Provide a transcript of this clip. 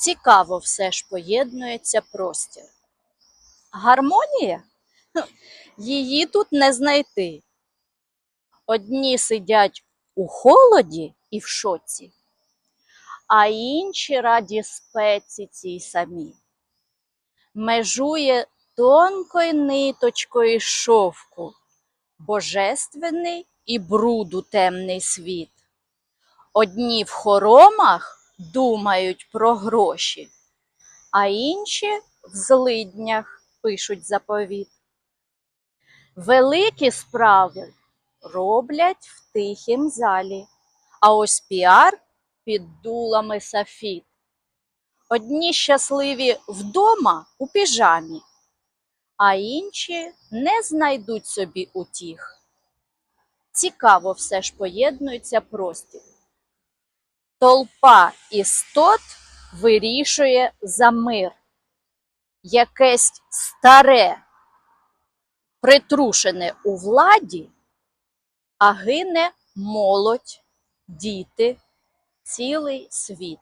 Цікаво все ж поєднується простір. Гармонія? Її тут не знайти. Одні сидять у холоді і в шоці, а інші раді спеці цій самі. Межує тонкою ниточкою шовку, божественний і бруду темний світ. Одні в хоромах думають про гроші, а інші в злиднях пишуть заповіт. Великі справи роблять в тихім залі, а ось піар під дулами сафіт. Одні щасливі вдома у піжамі, а інші не знайдуть собі утіх. Цікаво все ж поєднується простір. Толпа істот вирішує за мир. Якесь старе, притрушене у владі, а гине молодь, діти, цілий світ.